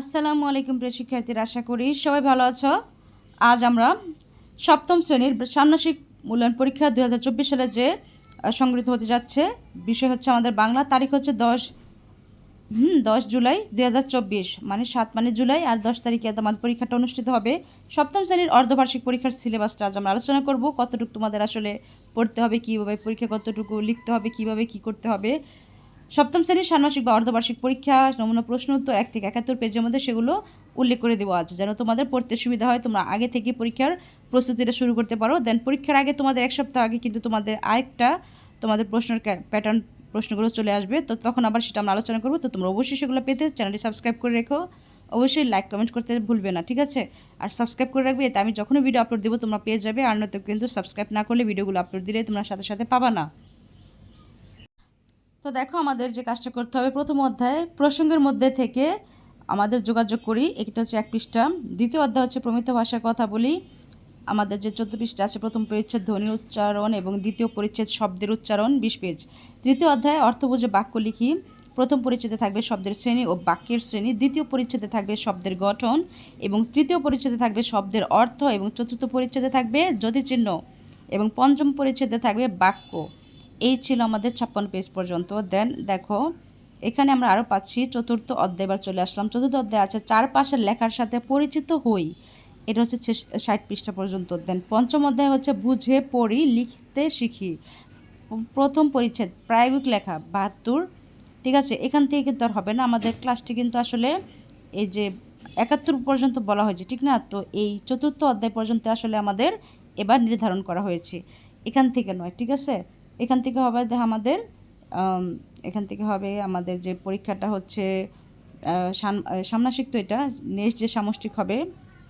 আসসালামু আলাইকুম প্রিয় শিক্ষার্থীরা, আশা করি সবাই ভালো আছো। আজ আমরা সপ্তম শ্রেণির ষান্মাসিক মূল্যায়ন পরীক্ষা দু হাজার চব্বিশ সালে যে সংগৃহীত হতে যাচ্ছে, বিষয় হচ্ছে আমাদের বাংলা, তারিখ হচ্ছে দশ, হুম, দশ জুলাই দু হাজার চব্বিশ মানে সাত মানে জুলাই, আর দশ তারিখে তোমার পরীক্ষাটা অনুষ্ঠিত হবে। সপ্তম শ্রেণির অর্ধবার্ষিক পরীক্ষার সিলেবাসটা আজ আমরা আলোচনা করব, কতটুকু তোমাদের আসলে পড়তে হবে, কীভাবে পরীক্ষা কতটুকু লিখতে হবে, কীভাবে কী করতে হবে। সপ্তম শ্রেণির ষান্মাসিক বা অর্ধবার্ষিক পরীক্ষা, নমুনা প্রশ্ন উত্তর এক থেকে একাত্তর পেজের মধ্যে সেগুলো উল্লেখ করে দেওয়া আছে। যেন তোমাদের পড়তে সুবিধা হয়, তোমরা আগে থেকে পরীক্ষার প্রস্তুতিটা শুরু করতে পারো। দেন পরীক্ষার আগে তোমাদের এক সপ্তাহ আগে কিন্তু তোমাদের আরেকটা তোমাদের প্রশ্নের প্যাটার্ন প্রশ্নগুলো চলে আসবে। তো তখন আবার সেটা আমরা আলোচনা করব। তো তোমরা অবশ্যই সেগুলো পেতে চ্যানেলটি সাবস্ক্রাইব করে রেখো। অবশ্যই লাইক কমেন্ট করতে ভুলবে না, ঠিক আছে? আর সাবস্ক্রাইব করে রাখবে, এতে আমি যখনই ভিডিও আপলোড দেবো, তোমরা পেয়ে যাবে। আর নয়তো কিন্তু সাবস্ক্রাইব না করলে ভিডিওগুলো আপলোড দিলে তোমরা সাথে সাথে পাবা না। তো দেখো আমাদের যে কাজটা করতে হবে, প্রথম অধ্যায় প্রসঙ্গের মধ্যে থেকে আমাদের যোগাযোগ করি। এটা হচ্ছে এক পৃষ্ঠা। দ্বিতীয় অধ্যায় হচ্ছে প্রমিত ভাষার কথা বলি। আমাদের যে চোদ্দ পৃষ্ঠা আছে, প্রথম পরিচ্ছেদ, ধ্বনি উচ্চারণ এবং দ্বিতীয় পরিচ্ছেদ, শব্দের উচ্চারণ, বিশ পেজ। তৃতীয় অধ্যায় অর্থ বুঝে বাক্য লিখি। প্রথম পরিচ্ছেদে থাকবে শব্দের শ্রেণি ও বাক্যের শ্রেণি। দ্বিতীয় পরিচ্ছেদে থাকবে শব্দের গঠন এবং তৃতীয় পরিচ্ছেদে থাকবে শব্দের অর্থ এবং চতুর্থ পরিচ্ছেদে থাকবে যতিচিহ্ন এবং পঞ্চম পরিচ্ছেদে থাকবে বাক্য। এই ছিল আমাদের ছাপ্পান্ন পেজ পর্যন্ত। দেন দেখো, এখানে আমরা আরও পাচ্ছি চতুর্থ অধ্যায়, এবার চলে আসলাম। চতুর্থ অধ্যায় আছে, চারপাশের লেখার সাথে পরিচিত হই। এটা হচ্ছে ষাট পৃষ্ঠা পর্যন্ত। দেন পঞ্চম অধ্যায় হচ্ছে, বুঝে পড়ি, লিখতে শিখি। প্রথম পরিচ্ছেদ, প্রায়োগিক লেখা, বাহাত্তর। ঠিক আছে, এখান থেকে কিন্তু আর হবে না, আমাদের ক্লাসটি কিন্তু আসলে এই যে একাত্তর পর্যন্ত বলা হয়েছে, ঠিক না? তো এই চতুর্থ অধ্যায় পর্যন্ত আসলে আমাদের এবার নির্ধারণ করা হয়েছে। এখান থেকে নয়, ঠিক আছে? এখান থেকে হবে আমাদের এখান থেকে হবে আমাদের যে পরীক্ষাটা হচ্ছে সাম- সামনাসিক তো এটা, নেক্সট যে সামষ্টিক হবে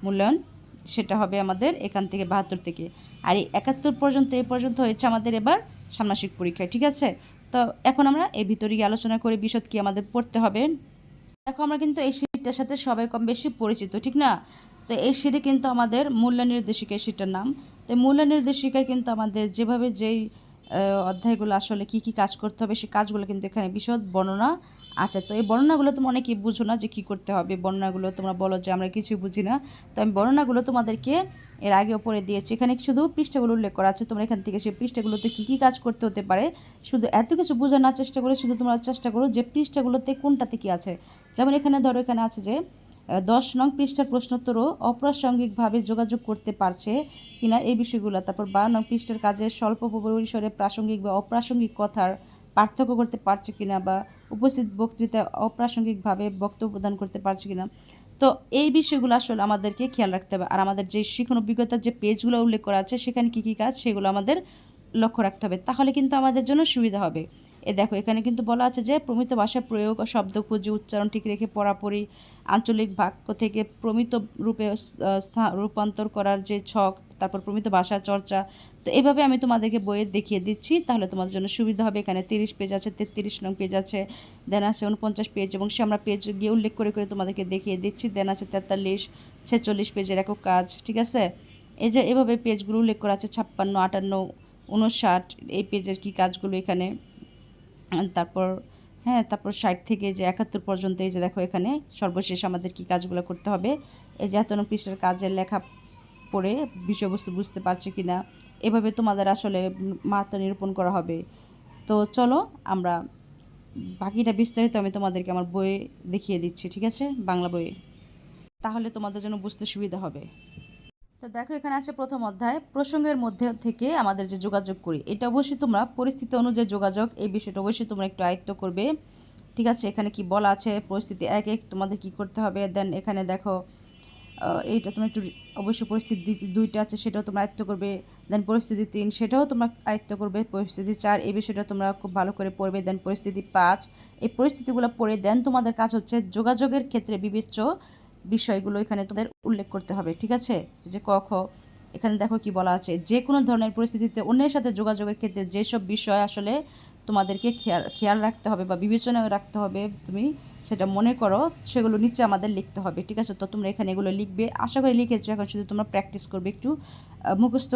মূল্যায়ন, সেটা হবে আমাদের এখান থেকে বাহাত্তর থেকে। আর এই একাত্তর পর্যন্ত, এ পর্যন্ত হয়েছে আমাদের এবার সামনাসিক পরীক্ষায়, ঠিক আছে? তো এখন আমরা এর ভিতরে গিয়ে আলোচনা করে, বিশদ কি আমাদের পড়তে হবে। দেখো, আমরা কিন্তু এই শীটটার সাথে সবাই কম বেশি পরিচিত, ঠিক না? তো এই শীটে কিন্তু আমাদের মূল্য নির্দেশিকা শীটটার নাম। তো মূল্য নির্দেশিকায় কিন্তু আমাদের যেভাবে যেই অধ্যায়গুলো আসলে কি কি কাজ করতে হবে সেই কাজগুলো কিন্তু এখানে বিশদ বর্ণনা আছে। তো এই বর্ণনাগুলো তোমরা অনেকেই বুঝো না যে কী করতে হবে। বর্ণনাগুলো তোমরা বলো যে আমরা কিছুই বুঝি না। তো আমি বর্ণনাগুলো তোমাদেরকে এর আগে ওপরে দিয়েছি। এখানে শুধু পৃষ্ঠাগুলো উল্লেখ করা আছে। তোমরা এখান থেকে সেই পৃষ্ঠাগুলোতে কী কী কাজ করতে হতে পারে, শুধু এত কিছু বোঝানোর চেষ্টা করে শুধু তোমরা চেষ্টা করো যে পৃষ্ঠাগুলোতে কোনটাতে কী আছে। যেমন এখানে ধরো এখানে আছে যে দশ নং পৃষ্ঠার প্রশ্নোত্তরও অপ্রাসঙ্গিকভাবে যোগাযোগ করতে পারছে কিনা এই বিষয়গুলো, তারপর বারো নং পৃষ্ঠার কাজে স্বল্প পরিসরে প্রাসঙ্গিক বা অপ্রাসঙ্গিক কথার পার্থক্য করতে পারছে কিনা বা উপস্থিত বক্তৃতায় অপ্রাসঙ্গিকভাবে বক্তব্য প্রদান করতে পারছে কিনা। তো এই বিষয়গুলো আসলে আমাদেরকে খেয়াল রাখতে হবে। আর আমাদের যে শিখন অভিজ্ঞতার যে পেজগুলো উল্লেখ করা আছে, সেখানে কী কী কাজ, সেগুলো আমাদের লক্ষ্য রাখতে হবে। তাহলে কিন্তু আমাদের জন্য সুবিধা হবে। এ দেখো, এখানে কিন্তু বলা আছে যে প্রমিত ভাষা প্রয়োগ শব্দ খুঁজে উচ্চারণ ঠিক রেখে পড়াপড়ি আঞ্চলিক বাক্য থেকে প্রমিত রূপে রূপান্তর করার যে ছক, তারপর প্রমিত ভাষা চর্চা। তো এইভাবে আমি তোমাদেরকে বইয়ে দেখিয়ে দিচ্ছি। তাহলে তোমাদের জন্য সুবিধা হবে। এখানে তিরিশ পেজ আছে, তেত্রিশ নং পেজ আছে দেন আছে উনপঞ্চাশ পেজ এবং সে আমরা পেজ গিয়ে উল্লেখ করে করে তোমাদেরকে দেখিয়ে দিচ্ছি। দেন আছে তেতাল্লিশ, ছেচল্লিশ পেজের একক কাজ, ঠিক আছে? এই যে এভাবে পেজগুলো উল্লেখ করা আছে, ছাপ্পান্ন, আটান্ন উনষাট এই পেজের কি কাজগুলো এখানে? তারপর হ্যাঁ তারপর ষাট থেকে যে একাত্তর পর্যন্ত এই যে দেখো এখানে সর্বশেষ আমাদের কি কাজগুলো করতে হবে। এই যে এতন পৃষ্ঠার কাজের লেখা পড়ে বিষয়বস্তু বুঝতে পারছে কি না এভাবে তোমাদের আসলে মাত্রা নিরূপণ করা হবে। তো চলো, আমরা বাকিটা বিস্তারিত আমি তোমাদেরকে আমার বইয়ে দেখিয়ে দিচ্ছি, ঠিক আছে? বাংলা বইয়ে। তাহলে তোমাদের জন্য বুঝতে সুবিধা হবে। তো দেখো, এখানে আছে প্রথম অধ্যায়। প্রসঙ্গের মধ্যে থেকে আমাদের যে যোগাযোগ করি, এটা অবশ্যই তোমরা পরিস্থিতি অনুযায়ী যোগাযোগ, এই বিষয়টা অবশ্যই তোমরা একটু আয়ত্ত করবে। ঠিক আছে, এখানে কি বলা আছে? পরিস্থিতি এক এক, তোমাদের কি করতে হবে? দেন এখানে দেখো এইটা তোমরা একটু অবশ্যই পরিস্থিতি দুইটা আছে, সেটাও তোমরা আয়ত্ত করবে। দেন পরিস্থিতি তিন, সেটাও তোমরা আয়ত্ত করবে। পরিস্থিতি চার, এই বিষয়টা তোমরা খুব ভালো করে পড়বে। দেন পরিস্থিতি পাঁচ, এই পরিস্থিতিগুলো পড়ে দেন তোমাদের কাজ হচ্ছে যোগাযোগের ক্ষেত্রে বিবেচ্য বিষয়গুলো এখানে তোমাদের উল্লেখ করতে হবে, ঠিক আছে? যে ক, খ, এখানে দেখো কি বলা আছে, যে কোনো ধরনের পরিস্থিতিতে অন্যের সাথে যোগাযোগের ক্ষেত্রে যেসব বিষয় আসলে তোমাদেরকে খেয়াল খেয়াল রাখতে হবে বা বিবেচনায় রাখতে হবে তুমি সেটা মনে করো, সেগুলো নিচে আমাদের লিখতে হবে, ঠিক আছে? তো তোমরা এখানে এগুলো লিখবে, আশা করি লিখেছো, এখন শুধু তোমরা প্র্যাকটিস করবে, একটু মুখস্থ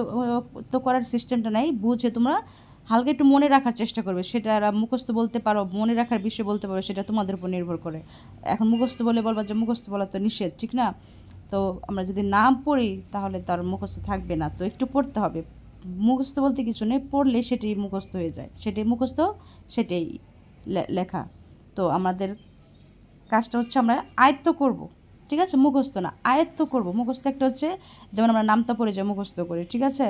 তো করার সিস্টেমটা নাই, বুঝে তোমরা হালকা একটু মনে রাখার চেষ্টা করবে, সেটা মুখস্থ বলতে পারো, মনে রাখার বিষয় বলতে পারো, সেটা তোমাদের উপর নির্ভর করে। এখন মুখস্থ বলে বলবা যে মুখস্থ বলা তো নিষেধ, ঠিক না? তো আমরা যদি না পড়ি, তাহলে তার মুখস্থ থাকবে না। তো একটু পড়তে হবে। মুখস্থ বলতে কিছু নেই, পড়লে সেটাই মুখস্থ হয়ে যায়। সেটাই মুখস্থ, সেটাই লেখা। তো আমাদের কাজটা হচ্ছে আমরা আয়ত্ত করব, ঠিক আছে? মুখস্থ না, আয়ত্ত করব। মুখস্থ একটা হচ্ছে, যেমন আমরা নামতা পড়ে যাই, মুখস্থ করি, ঠিক আছে?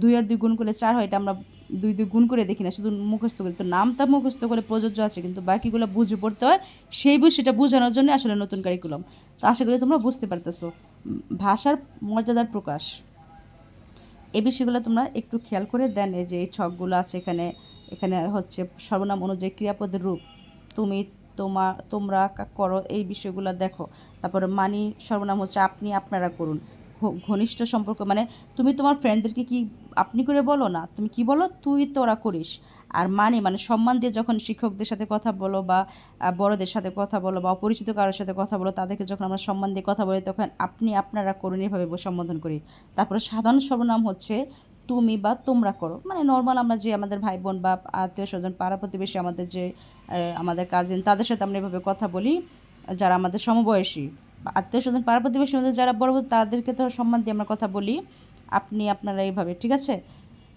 দুই আর দুই গুণ করলে চার হয়, এটা আমরা দুই দুই গুণ করে দেখি না, শুধু মুখস্থ করি। তো নামটা মুখস্থ করে প্রযোজ্য আছে, কিন্তু বাকিগুলো বুঝে পড়তে হয়। সেই বিষয়টা বোঝানোর জন্য আসলে নতুন কারিকুলাম তো আশা করি তোমরা বুঝতে পারতেছো। ভাষার মর্যাদার প্রকাশ। এই বিষয়গুলো তোমরা একটু খেয়াল করে দেন, এই যে এই ছকগুলো আছে এখানে। এখানে হচ্ছে সর্বনাম অনুযায়ী ক্রিয়াপদের রূপ। তুমি, তোমা, তোমরা করো, এই বিষয়গুলো দেখো। তারপরে মানি, সর্বনাম হচ্ছে আপনি, আপনারা করুন। ঘনিষ্ঠ সম্পর্ক মানে তুমি তোমার ফ্রেন্ডদেরকে কি আপনি করে বলো না? তুমি কি বলো? তুই তোরা করিস। আর মানে মানে সম্মান দিয়ে যখন শিক্ষকদের সাথে কথা বলো বা বড়দের সাথে কথা বলো বা অপরিচিত কারোর সাথে কথা বলো, তাদেরকে যখন আমরা সম্মান দিয়ে কথা বলি, তখন আপনি আপনারা করুন এভাবে সম্বোধন করি। তারপরে সাধারণ সর্বনাম হচ্ছে তুমি বা তোমরা করো। মানে নর্মাল আমরা যে আমাদের ভাই বোন বা আত্মীয় স্বজন, পাড়া প্রতিবেশী আমাদের যে আমাদের কাজিন তাদের সাথে আমরা এভাবে কথা বলি, যারা আমাদের সমবয়সী। আত্মীয় স্বজন পাড়া প্রতিবেশী মধ্যে যারা বড় তাদেরকে তো সম্মান দিয়ে আমরা কথা বলি। আপনি, আপনারা এইভাবে, ঠিক আছে?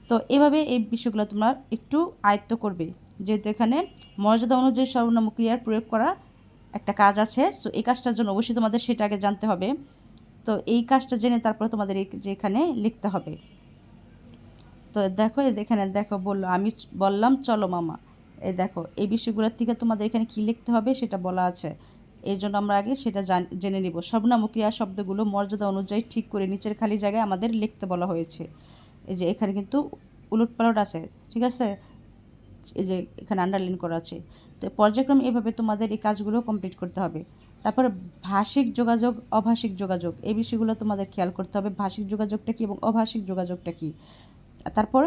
তো এভাবে এই বিষয়গুলো তোমরা একটু আয়ত্ত করবে। যেহেতু এখানে মর্যাদা অনুযায়ী সর্বনাম ক্রিয়ার প্রয়োগ করা একটা কাজ আছে। সো এই কাজটার জন্য অবশ্যই তোমাদের সেটা আগে জানতে হবে। তো এই কাজটা জেনে তারপরে তোমাদের যে এখানে লিখতে হবে। তো দেখো এখানে দেখো, বলল, আমি বললাম, চলো মামা। এই দেখো, এই বিষয়গুলোর থেকে তোমাদের এখানে কী লিখতে হবে সেটা বলা আছে। এই জন্য আমরা আগে সেটা জেনে নিব। সর্বনাম ক্রিয়া শব্দগুলো মর্যাদা অনুযায়ী ঠিক করে নিচের খালি জায়গায় আমাদের লিখতে বলা হয়েছে। এই যে এখানে কিন্তু উলট পালট আছে, ঠিক আছে? এই যে এখানে আন্ডারলাইন করা আছে। তো পর্যায়ক্রম এভাবে তোমাদের এই কাজগুলো কমপ্লিট করতে হবে। তারপরে ভাষিক যোগাযোগ, অভাষিক যোগাযোগ, এই বিষয়গুলো তোমাদের খেয়াল করতে হবে। ভাষিক যোগাযোগটা কী এবং অভাষিক যোগাযোগটা কী? তারপর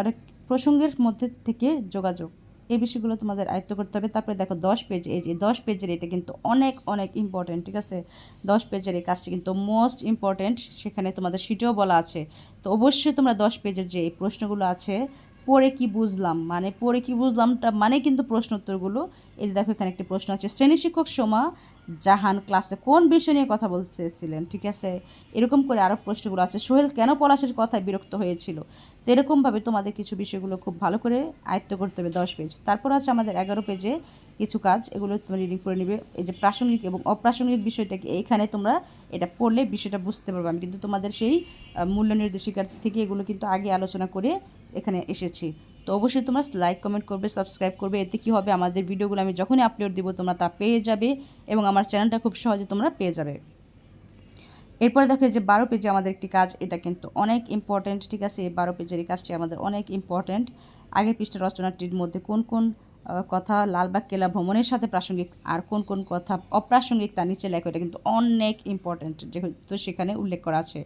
আরেক প্রসঙ্গের মধ্যে থেকে যোগাযোগ। এই বিষয়গুলো তোমাদের আয়ত্ত করতে হবে। তারপরে দেখো দশ পেজ এই যে দশ পেজের এটা কিন্তু অনেক অনেক ইম্পর্টেন্ট ঠিক আছে? দশ পেজের এই কাজটি কিন্তু মোস্ট ইম্পর্টেন্ট সেখানে তোমাদের সিটেও বলা আছে। তো অবশ্যই তোমরা দশ পেজের যে এই প্রশ্নগুলো আছে পরে কি বুঝলাম? মানে পরে কি বুঝলামটা মানে কিন্তু প্রশ্ন উত্তরগুলো এই যে দেখো এখানে একটি প্রশ্ন আছে, শ্রেণি শিক্ষক সোমা জাহান ক্লাসে কোন বিষয় নিয়ে কথা বলতেছিলেন? ঠিক আছে? এরকম করে আরও প্রশ্নগুলো আছে। সোহেল কেন পলাশের কথায় বিরক্ত হয়েছিল? তো এরকমভাবে তোমাদের কিছু বিষয়গুলো খুব ভালো করে আয়ত্ত করতে হবে দশ পেজ। তারপর আছে আমাদের এগারো পেজে কিছু কাজ। এগুলো তোমরা রিডিং করে নিবে। এই যে প্রাসঙ্গিক এবং অপ্রাসঙ্গিক বিষয়টাকে এইখানে তোমরা এটা পড়লে বিষয়টা বুঝতে পারবে। আমি কিন্তু তোমাদের সেই মূল্য নির্দেশিকার থেকে এগুলো কিন্তু আগে আলোচনা করে এখানে এসেছি। তো অবশ্যই তোমরা লাইক কমেন্ট করবে সাবস্ক্রাইব করবে, এতে কী হবে? আমাদের ভিডিওগুলো আমি যখনই আপলোড দিব, তোমরা তা পেয়ে যাবে এবং আমার চ্যানেলটা খুব সহজে তোমরা পেয়ে যাবে। এরপরে দেখো যে বারো পেজে আমাদের একটি কাজ, এটা কিন্তু অনেক ইম্পর্ট্যান্ট ঠিক আছে? এই বারো পেজের এই কাজটি আমাদের অনেক ইম্পর্ট্যান্ট আগের পৃষ্ঠ রচনাটির মধ্যে কোন কোন কথা লালবাগ কেলা ভ্রমণের সাথে প্রাসঙ্গিক, আর কোন কোন কথা অপ্রাসঙ্গিক তার নিচে লেখা, এটা কিন্তু অনেক ইম্পর্ট্যান্ট যেহেতু সেখানে উল্লেখ করা আছে।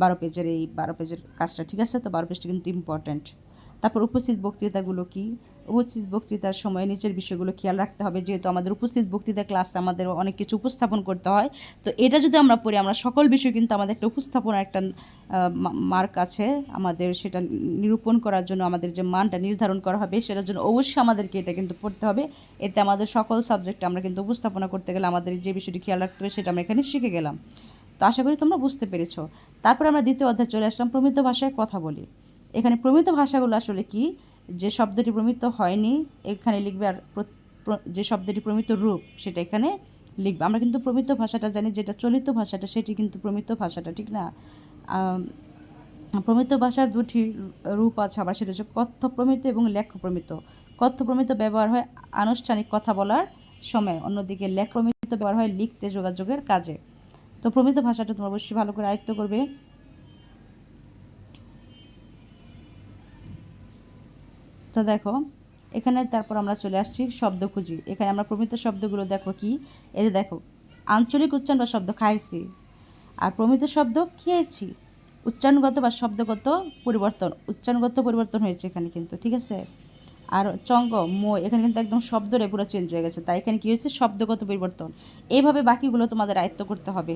বারো পেজের এই বারো পেজের কাজটা, ঠিক আছে? তো বারো পেজটা কিন্তু ইম্পর্ট্যান্ট তারপর উপস্থিত বক্তৃতাগুলো কি? উপস্থিত বক্তৃতার সময় নিজের বিষয়গুলো খেয়াল রাখতে হবে, যেহেতু আমাদের উপস্থিত বক্তৃতা ক্লাসে আমাদের অনেক কিছু উপস্থাপন করতে হয়। তো এটা যদি আমরা পড়ি, আমরা সকল বিষয় কিন্তু আমাদের একটা উপস্থাপনার একটা মার্ক আছে আমাদের সেটা নিরূপণ করার জন্য আমাদের যে মানটা নির্ধারণ করা হবে, সেটার জন্য অবশ্যই আমাদেরকে এটা কিন্তু পড়তে হবে। এতে আমাদের সকল সাবজেক্টে আমরা কিন্তু উপস্থাপনা করতে গেলে আমাদের যে বিষয়টি খেয়াল রাখতে হবে, সেটা আমরা এখানে শিখে গেলাম। তো আশা করি তোমরা বুঝতে পেরেছ। তারপরে আমরা দ্বিতীয় অধ্যায় চলে আসলাম, প্রমিত ভাষায় কথা বলি। এখানে প্রমিত ভাষাগুলো আসলে কি? যে শব্দটি প্রমিত হয়নি, এখানে লিখবে আর যে শব্দটি প্রমিত রূপ, সেটা এখানে লিখবে। আমরা কিন্তু প্রমিত ভাষাটা জানি, যেটা চলিত ভাষাটা, সেটি কিন্তু প্রমিত ভাষাটা, ঠিক না? প্রমিত ভাষার দুটি রূপ আছে আবার, সেটা হচ্ছে কথ্য প্রমিত এবং লেখ্য প্রমিত। কথ্য প্রমিত ব্যবহার হয় আনুষ্ঠানিক কথা বলার সময়, অন্যদিকে লেখ প্রমিত ব্যবহার হয় লিখতে যোগাযোগের কাজে। তো প্রমিত ভাষাটা তোমরা অবশ্যই ভালো করে আয়ত্ত করবে। তো দেখো, এখানে তারপর আমরা চলে আসছি শব্দ খুঁজি। এখানে আমরা প্রমিত শব্দগুলো দেখো কি? এই যে দেখো, আঞ্চলিক উচ্চারণ বা শব্দ খাইছি। আর প্রমিত শব্দ খেয়েছি। উচ্চারণগত বা শব্দগত পরিবর্তন। উচ্চারণগত পরিবর্তন হয়েছে এখানে কিন্তু, ঠিক আছে? আর চঙ্গ, মো, এখানে কিন্তু একদম শব্দরে পুরো চেঞ্জ হয়ে গেছে। তাই এখানে কী হয়েছে? শব্দগত পরিবর্তন। এইভাবে বাকিগুলো তোমাদের আয়ত্ত করতে হবে।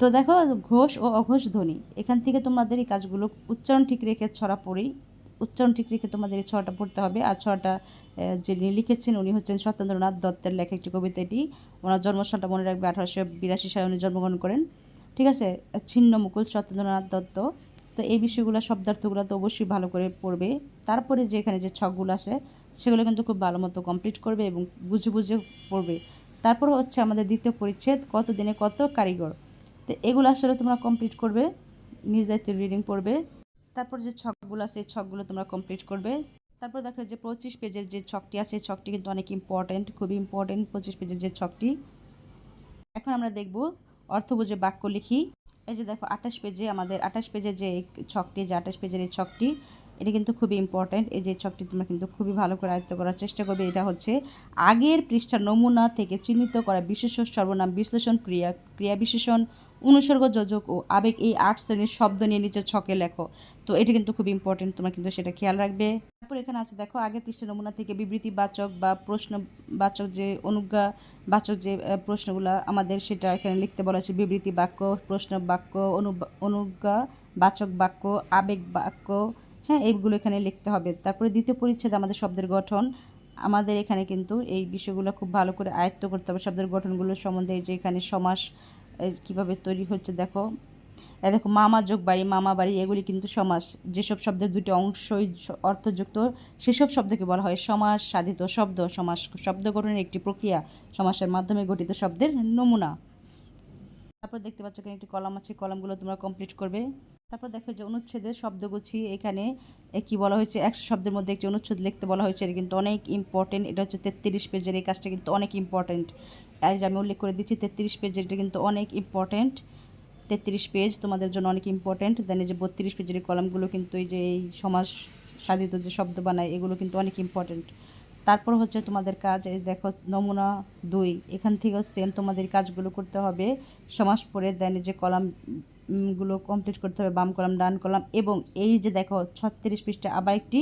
তো দেখো, ঘোষ ও অঘোষ ধ্বনি। এখান থেকে তোমাদের এই কাজগুলো উচ্চারণ ঠিক রেখে ছড়া পড়েই উচ্চারণ ঠিক রেখে তোমাদের এই ছটা পড়তে হবে। আর ছটা যিনি লিখেছেন উনি হচ্ছেন সত্যেন্দ্রনাথ দত্তের লেখা একটি কবিতা এটি। ওনার জন্মসালটা মনে রাখবে আঠারোশো বিরাশি সালে উনি জন্মগ্রহণ করেন। ঠিক আছে? ছিন্ন মুকুল সত্যেন্দ্রনাথ দত্ত। তো এই বিষয়গুলো, শব্দার্থগুলো তো অবশ্যই ভালো করে পড়বে। তারপরে যে এখানে যে ছকগুলো আসে সেগুলো কিন্তু খুব ভালো মতো কমপ্লিট করবে এবং বুঝে বুঝে পড়বে। তারপর হচ্ছে আমাদের দ্বিতীয় পরিচ্ছেদ কত দিনে কত কারিগর? তো এগুলো আসলে তোমরা কমপ্লিট করবে, নিজ দায়িত্বে রিডিং পড়বে। তারপর যে ছকগুলো আছে ছকগুলো তোমরা কমপ্লিট করবে। তারপর দেখো যে পঁচিশ পেজের যে ছকটি আছে ছকটি কিন্তু অনেক ইম্পর্ট্যান্ট খুবই ইম্পর্ট্যান্ট পঁচিশ পেজের যে ছকটি। এখন আমরা দেখব অর্থ বুঝে বাক্য লিখি। এই যে দেখো আঠাশ পেজে আমাদের, আঠাশ পেজের যে ছকটি, যে আঠাশ পেজের এই ছকটি এটা কিন্তু খুবই ইম্পর্ট্যান্ট এই যে ছকটি তোমরা কিন্তু খুবই ভালো করে আয়ত্ত করার চেষ্টা করবে। এটা হচ্ছে আগের পৃষ্ঠার নমুনা থেকে চিহ্নিত করা বিশেষ সর্বনাম বিশ্লেষণ ক্রিয়া ক্রিয়া বিশেষণ, অনুসর্গ যোজক ও আবেগ এই আট শ্রেণির শব্দ নিয়ে নিচে ছকে লেখো। তো এটা কিন্তু খুব ইম্পর্টেন্ট তোমরা কিন্তু সেটা খেয়াল রাখবে। তারপর এখানে আছে, দেখো, আগের পৃষ্ঠার নমুনা থেকে বিবৃতিবাচক বা প্রশ্নবাচক যে অনুজ্ঞা বাচক যে প্রশ্নগুলো আমাদের সেটা এখানে লিখতে বলা হয়েছে। বিবৃতি বাক্য প্রশ্ন বাক্য অনু অনুজ্ঞা বাচক বাক্য আবেগ বাক্য হ্যাঁ এইগুলো এখানে লিখতে হবে। তারপরে দ্বিতীয় পরিচ্ছেদ আমাদের শব্দের গঠন। আমাদের এখানে কিন্তু এই বিষয়গুলো খুব ভালো করে আয়ত্ত করতে হবে শব্দের গঠনগুলো সম্বন্ধে, যে এখানে সমাস কীভাবে তৈরি হচ্ছে দেখো। দেখো, মামা যোগ বাড়ি, মামা বাড়ি, এগুলি কিন্তু সমাস। যেসব শব্দের দুটি অংশই অর্থযুক্ত, সেসব শব্দকে বলা হয় সমাস, সাধিত শব্দ। সমাস শব্দ গঠনের একটি প্রক্রিয়া, সমাসের মাধ্যমে গঠিত শব্দের নমুনা। তারপর দেখতে পাচ্ছ এখানে একটি কলাম আছে। কলামগুলো তোমরা কমপ্লিট করবে। তারপর দেখো যে অনুচ্ছেদের শব্দগুছি এখানে কি বলা হয়েছে? একশো শব্দের মধ্যে একটি অনুচ্ছেদ লিখতে বলা হয়েছে, এটা কিন্তু অনেক ইম্পর্টেন্ট এটা হচ্ছে তেত্রিশ পেজের, এই কাজটা কিন্তু অনেক ইম্পর্টেন্ট আজ আমি উল্লেখ করে দিচ্ছি, তেত্রিশ পেজের, এটা কিন্তু অনেক ইম্পর্টেন্ট তেত্রিশ পেজ তোমাদের জন্য অনেক ইম্পর্টেন্ট দেন এই যে বত্রিশ পেজের কলামগুলো কিন্তু এই যে এই সমাজ সাধিত যে শব্দ বানায়, এগুলো কিন্তু অনেক ইম্পর্টেন্ট তারপর হচ্ছে তোমাদের কাজ, এই দেখো নমুনা দুই। এখান থেকেও সেম তোমাদের কাজগুলো করতে হবে। সমাস পড়ে দেন যে কলাম গুলো কমপ্লিট করতে হবে, বাম কলাম, ডান কলাম এবং এই যে দেখো ছত্রিশ পৃষ্ঠা আবার একটি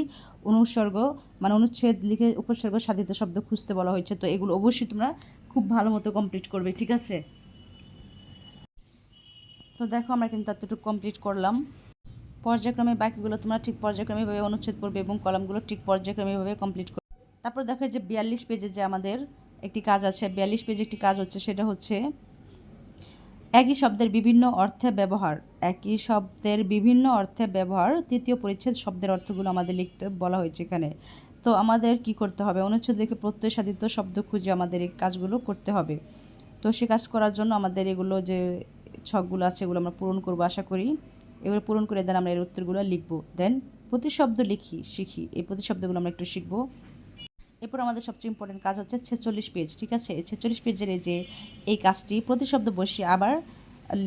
অনুসর্গ মানে অনুচ্ছেদ লিখে উপসর্গ সাধিত শব্দ খুঁজতে বলা হয়েছে, তো এগুলো অবশ্যই তোমরা খুব ভালো মতো কমপ্লিট করবে, ঠিক আছে? তো দেখো আমরা কিন্তু এতটুকু কমপ্লিট করলাম। পর্যায়ক্রমে বাকিগুলো তোমরা ঠিক পর্যায়ক্রমেভাবে অনুচ্ছেদ করবে এবং কলামগুলো ঠিক পর্যায়ক্রমেভাবে কমপ্লিট করবে। তারপর দেখো যে বিয়াল্লিশ পেজে যে আমাদের একটি কাজ আছে, বিয়াল্লিশ পেজে একটি কাজ হচ্ছে, সেটা হচ্ছে একই শব্দের বিভিন্ন অর্থে ব্যবহার, একই শব্দের বিভিন্ন অর্থে ব্যবহার, তৃতীয় পরিচ্ছেদ শব্দের অর্থগুলো আমাদের লিখতে বলা হয়েছে এখানে। তো আমাদের কি করতে হবে? অনুচ্ছেদ লিখে প্রত্যয় সাধিত শব্দ খুঁজে আমাদের এই কাজগুলো করতে হবে। তো সে কাজ করার জন্য আমাদের এগুলো যে ছকগুলো আছে, এগুলো আমরা পূরণ করব আশা করি। এগুলো পূরণ করে দেন আমরা এর উত্তরগুলো লিখব। দেন প্রতিশব্দ লিখি, শিখি। এই প্রতিশব্দগুলো আমরা একটু শিখব। এরপর আমাদের সবচেয়ে ইম্পর্টেন্ট কাজ হচ্ছে ছেচল্লিশ পেজ ঠিক আছে? ছেচল্লিশ পেজের এই যে, এই কাজটি, প্রতিশব্দ বসিয়ে আবার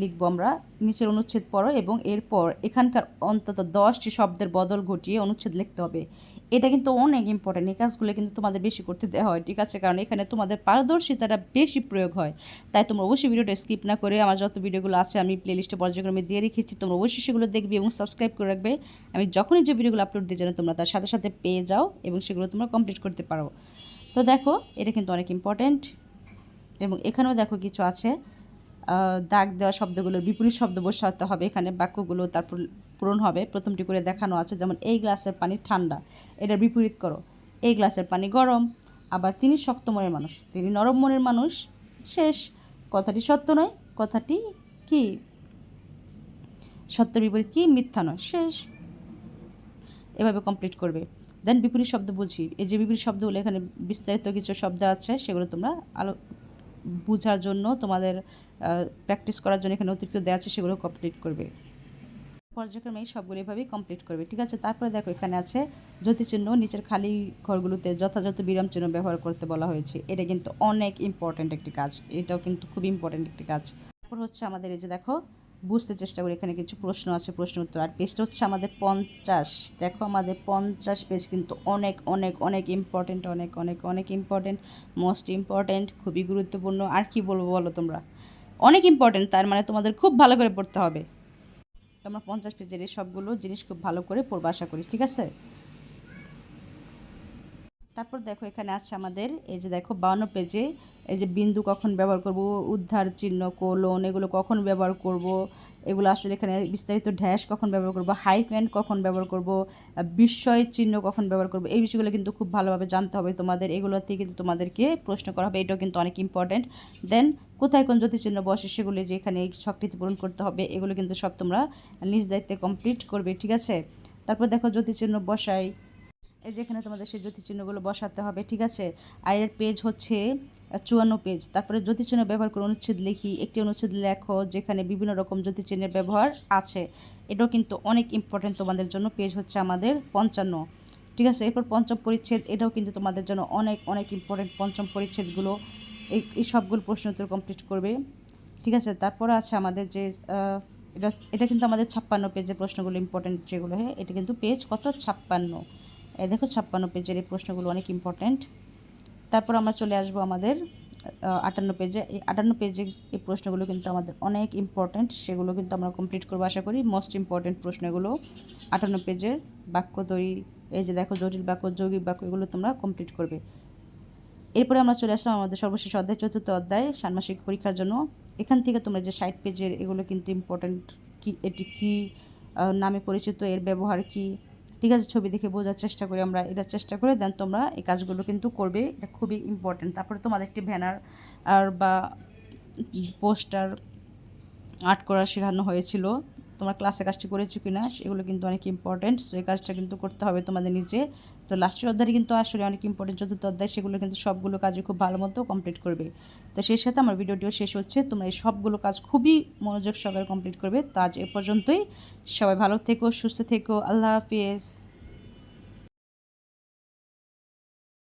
লিখব আমরা, নিচের অনুচ্ছেদ পড়ো এবং এরপর এখানকার অন্তত দশটি শব্দের বদল ঘটিয়ে অনুচ্ছেদ লিখতে হবে। এটা কিন্তু অনেক ইম্পর্টেন্ট এই কাজগুলো কিন্তু তোমাদের বেশি করতে দেওয়া হয়, ঠিক আছে? কারণ এখানে তোমাদের পারদর্শিতাটা বেশি প্রয়োগ হয়। তাই তোমরা অবশ্যই ভিডিওটা স্কিপ না করে আমার যত ভিডিওগুলো আছে আমি প্লেলিস্টে পর্যায়ক্রমে দিয়ে রেখেছি, তোমরা অবশ্যই সেগুলো দেখবে এবং সাবস্ক্রাইব করে রাখবে। আমি যখনই যে ভিডিওগুলো আপলোড দিয়ে জানো, তোমরা তার সাথে সাথে পেয়ে যাও এবং সেগুলো তোমরা কমপ্লিট করতে পারো। তো দেখো, এটা কিন্তু অনেক ইম্পর্টেন্ট এবং এখানেও দেখো কিছু আছে। দাগ দেওয়া শব্দগুলোর বিপরীত শব্দ বসাতে হবে। এখানে বাক্যগুলো তারপর পূরণ হবে। প্রথমটি করে দেখানো আছে, যেমন, এই গ্লাসের পানি ঠান্ডা। এটার বিপরীত করো। এই গ্লাসের পানি গরম। আবার তিনি শক্ত মনের মানুষ। তিনি নরম মনের মানুষ। শেষ। কথাটি সত্য নয়। কথাটি কি? সত্য বিপরীত কি? মিথ্যা নয়। শেষ। এভাবে কমপ্লিট করবে। দেন বিপরীত শব্দ বুঝি। এই যে বিপরীত শব্দগুলো, এখানে বিস্তারিত কিছু শব্দ আছে, সেগুলো তোমরা আলো বোঝার জন্য তোমাদের প্র্যাকটিস করার জন্য এখানে অতিরিক্ত দেওয়া আছে, সেগুলো কমপ্লিট করবে। পর্যায়ক্রমে সবগুলো এভাবেই কমপ্লিট করবে, ঠিক আছে? তারপরে দেখো, এখানে আছে জ্যোতিচিহ্ন, নিচের খালি ঘরগুলোতে যথাযথ বিরাম চিহ্ন ব্যবহার করতে বলা হয়েছে। এটা কিন্তু অনেক ইম্পর্ট্যান্ট একটি কাজ, এটাও কিন্তু খুব ইম্পর্ট্যান্ট একটি কাজ। তারপর হচ্ছে আমাদের এই যে দেখো, বুঝতে চেষ্টা করি এখানে কিছু প্রশ্ন আছে, প্রশ্ন উত্তর। আর পেজটা হচ্ছে আমাদের পঞ্চাশ। দেখো, আমাদের পঞ্চাশ পেজ কিন্তু অনেক অনেক অনেক ইম্পর্ট্যান্ট অনেক অনেক অনেক ইম্পর্ট্যান্ট মোস্ট ইম্পর্ট্যান্ট খুবই গুরুত্বপূর্ণ। আর কি বলব বলো তোমরা? অনেক ইম্পর্টেন্ট তার মানে তোমাদের খুব ভালো করে পড়তে হবে। তোমরা পঞ্চাশ পেজের এই সবগুলো জিনিস খুব ভালো করে পড়বা, আশা করি, ঠিক আছে? তারপর দেখো এখানে আছে আমাদের, এই যে দেখো বাউন্ন পেজে, এই যে বিন্দু কখন ব্যবহার করব, উদ্ধার চিহ্ন, কোলন, এগুলো কখন ব্যবহার করব, এগুলো আসলে এখানে বিস্তারিত ড্যাশ কখন ব্যবহার করব, হাইফেন কখন ব্যবহার করব বিস্ময় চিহ্ন কখন ব্যবহার করব, এই বিষয়গুলো কিন্তু খুব ভালোভাবে জানতে হবে তোমাদের এগুলোতে কিন্তু তোমাদেরকে প্রশ্ন করা হবে, এটাও কিন্তু অনেক ইম্পর্ট্যান্ট দেন কোথায় কোন জ্যোতিচিহ্ন বসে, সেগুলো যে এখানে এই পূরণ করতে হবে, এগুলো কিন্তু সব তোমরা নিজ দায়িত্বে কমপ্লিট করবে, ঠিক আছে? তারপর দেখো জ্যোতিচিহ্ন বসাই এই যেখানে তোমাদের সেই জ্যোতিচিহ্নগুলো বসাতে হবে, ঠিক আছে? আর এর পেজ হচ্ছে চুয়ান্ন পেজ তারপরে জ্যোতিচিহ্ন ব্যবহার করে অনুচ্ছেদ লিখি, একটি অনুচ্ছেদ লেখো যেখানে বিভিন্ন রকম জ্যোতিচিহ্নের ব্যবহার আছে। এটাও কিন্তু অনেক ইম্পর্টেন্ট তোমাদের জন্য পেজ হচ্ছে আমাদের পঞ্চান্ন। ঠিক আছে? এরপর পঞ্চম পরিচ্ছেদ, এটাও কিন্তু তোমাদের জন্য অনেক অনেক ইম্পর্টেন্ট পঞ্চম পরিচ্ছেদগুলো। এই এই সবগুলো প্রশ্ন উত্তর কমপ্লিট করবে। ঠিক আছে? তারপরে আছে আমাদের যে এটা এটা কিন্তু আমাদের ছাপ্পান্ন পেজের প্রশ্নগুলো ইম্পর্টেন্ট যেগুলো হ্যাঁ? এটা কিন্তু পেজ কত? ছাপ্পান্ন। এই দেখো, ছাপ্পান্ন পেজের এই প্রশ্নগুলো অনেক ইম্পর্ট্যান্ট তারপর আমরা চলে আসব আমাদের আটান্ন পেজে। এই আটান্ন পেজে এই প্রশ্নগুলো কিন্তু আমাদের অনেক ইম্পর্ট্যান্ট সেগুলো কিন্তু আমরা কমপ্লিট করব আশা করি। মোস্ট ইম্পর্ট্যান্ট প্রশ্নগুলো আটান্ন পেজের বাক্য তৈরি, এই যে দেখো, জটিল বাক্য, যৌগিক বাক্য, এগুলো তোমরা কমপ্লিট করবে। এরপরে আমরা চলে আসলাম আমাদের সর্বশেষ অধ্যায়, চতুর্থ অধ্যায়, ষান্মাসিক পরীক্ষার জন্য। এখান থেকে তোমরা যে ষাট পেজের এগুলো কিন্তু ইম্পর্ট্যান্ট কি, এটি কি নামে পরিচিত, এর ব্যবহার কি ঠিক আছে, ছবি দেখে বোঝার চেষ্টা করি আমরা এটা চেষ্টা করে দেন তোমরা এই কাজগুলো কিন্তু করবে, এটা খুবই ইম্পর্ট্যান্ট তারপরে তোমাদের একটি ব্যানার আর বা পোস্টার আর্ট করা শেখানো হয়েছিল। তোমরা ক্লাসে কাজটি করেছ কি না সেগুলো কিন্তু অনেক ইম্পর্টেন্ট সো এই কাজটা কিন্তু করতে হবে তোমাদের নিজে। তো লাস্টের অধ্যায় কিন্তু আসলে অনেক ইম্পর্টেন্ট চতুর্থ অধ্যায়, সেগুলো কিন্তু সবগুলো কাজে খুব ভালো মতো কমপ্লিট করবে। তো সেই সাথে আমার ভিডিওটিও শেষ হচ্ছে। তোমরা এই সবগুলো কাজ খুবই মনোযোগ সহকারে কমপ্লিট করবে। তো আজ এ পর্যন্তই। সবাই ভালো থেকো, সুস্থ থেকো। আল্লাহ হাফিজ।